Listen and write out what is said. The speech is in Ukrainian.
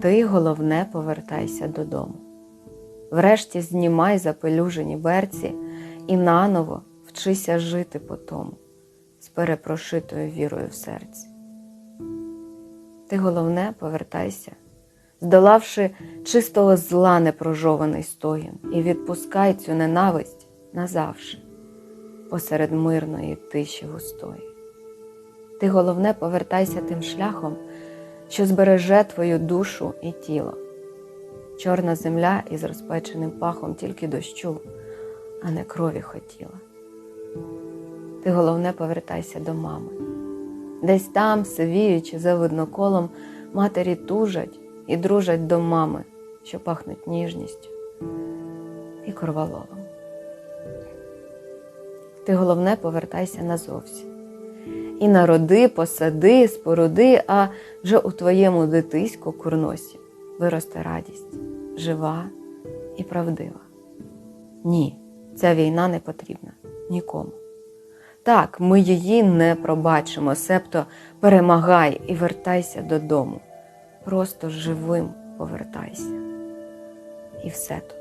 Ти, головне, повертайся додому. Врешті знімай запелюжені берці і наново вчися жити по тому, з перепрошитою вірою в серці. Ти, головне, повертайся, здолавши чистого зла непрожований стогін, і відпускай цю ненависть назавше, посеред мирної тиші густої. Ти, головне, повертайся тим шляхом, що збереже твою душу і тіло. Чорна земля із розпеченим пахом тільки дощу, а не крові хотіла. Ти, головне, повертайся до мами. Десь там, сивіючи за видноколом, матері тужать і дружать до мами, що пахнуть ніжністю і корвалолом. Ти, головне, повертайся назовсім. І народи, посади, споруди, а вже у твоєму дитиську курносі виросте радість, жива і правдива. Ні, ця війна не потрібна нікому. Так, ми її не пробачимо, себто перемагай і вертайся додому. Просто живим повертайся. І все тут.